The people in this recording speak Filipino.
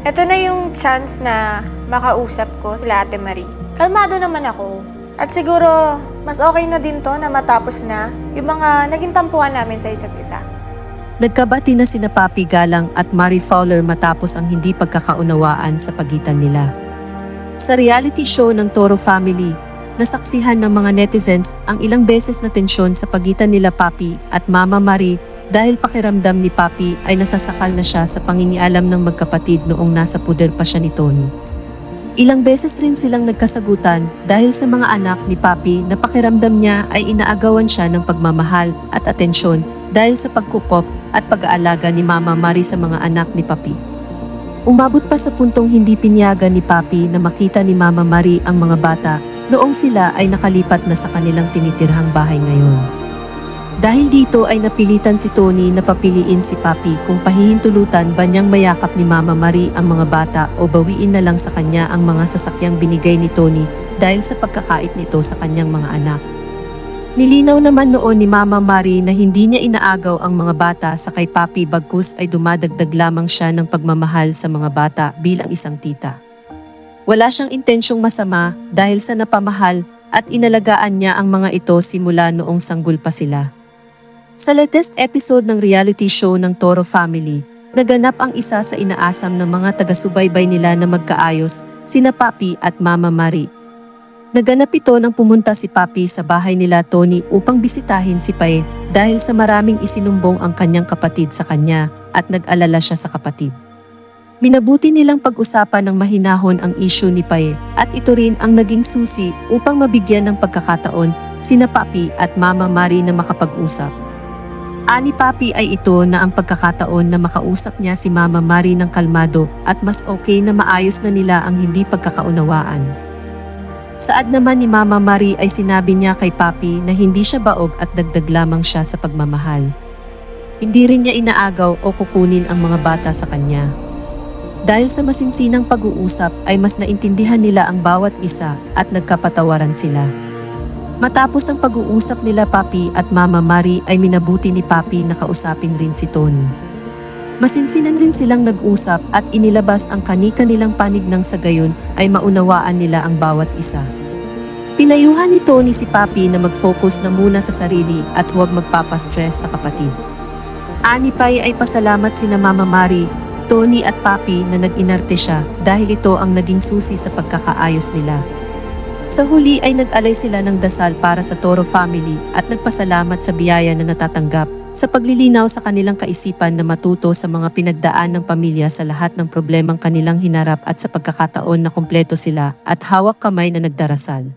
Ito na yung chance na makausap ko sila Ate Marie. Kalmado naman ako. At siguro, mas okay na din to na matapos na yung mga naging tampuhan namin sa isa't isa. Nagkabati na sina Papi Galang at Marie Fowler matapos ang hindi pagkakaunawaan sa pagitan nila. Sa reality show ng Toro Family, nasaksihan ng mga netizens ang ilang beses na tensyon sa pagitan nila Papi at Mama Marie dahil pakiramdam ni Papi ay nasasakal na siya sa pangingialam ng magkapatid noong nasa puder pa siya ni Tony. Ilang beses rin silang nagkasagutan dahil sa mga anak ni Papi na pakiramdam niya ay inaagawan siya ng pagmamahal at atensyon dahil sa pagkupop at pag-aalaga ni Mama Marie sa mga anak ni Papi. Umabot pa sa puntong hindi pinyagan ni Papi na makita ni Mama Marie ang mga bata noong sila ay nakalipat na sa kanilang tinitirhang bahay ngayon. Dahil dito ay napilitan si Tony na papiliin si Papi kung pahihintulutan ba niyang mayakap ni Mama Marie ang mga bata o bawiin na lang sa kanya ang mga sasakyang binigay ni Tony dahil sa pagkakait nito sa kanyang mga anak. Nilinaw naman noon ni Mama Marie na hindi niya inaagaw ang mga bata sa kay Papi bagkus ay dumadagdag lamang siya ng pagmamahal sa mga bata bilang isang tita. Wala siyang intensyong masama dahil sa napamahal at inalagaan niya ang mga ito simula noong sanggol pa sila. Sa latest episode ng reality show ng Toro Family, naganap ang isa sa inaasam ng mga taga-subaybay nila na magkaayos, sina Papi at Mama Marie. Naganap ito nang pumunta si Papi sa bahay nila Tony upang bisitahin si Pae dahil sa maraming isinumbong ang kanyang kapatid sa kanya at nag-alala siya sa kapatid. Minabuti nilang pag-usapan ng mahinahon ang issue ni Pae at ito rin ang naging susi upang mabigyan ng pagkakataon sina Papi at Mama Marie na makapag-usap. Ani Papi ay ito na ang pagkakataon na makausap niya si Mama Marie ng kalmado at mas okay na maayos na nila ang hindi pagkakaunawaan. Saad naman ni Mama Marie ay sinabi niya kay Papi na hindi siya baog at dagdag lamang siya sa pagmamahal. Hindi rin niya inaagaw o kukunin ang mga bata sa kanya. Dahil sa masinsinang pag-uusap ay mas naintindihan nila ang bawat isa at nagkapatawaran sila. Matapos ang pag-uusap nila Papi at Mama Marie ay minabuti ni Papi na kausapin rin si Tony. Masinsinan rin silang nag-usap at inilabas ang kani-kanilang panig ng sa gayon ay maunawaan nila ang bawat isa. Pinayuhan ni Tony si Papi na mag-focus na muna sa sarili at huwag magpapastress sa kapatid. Ani Pai ay pasalamat sina Mama Marie, Tony at Papi na nag-inarte siya dahil ito ang naging susi sa pagkakaayos nila. Sa huli ay nag-alay sila ng dasal para sa Toro family at nagpasalamat sa biyaya na natatanggap sa paglilinaw sa kanilang kaisipan na matuto sa mga pinagdaan ng pamilya sa lahat ng problemang kanilang hinarap at sa pagkakataon na kumpleto sila at hawak kamay na nagdarasal.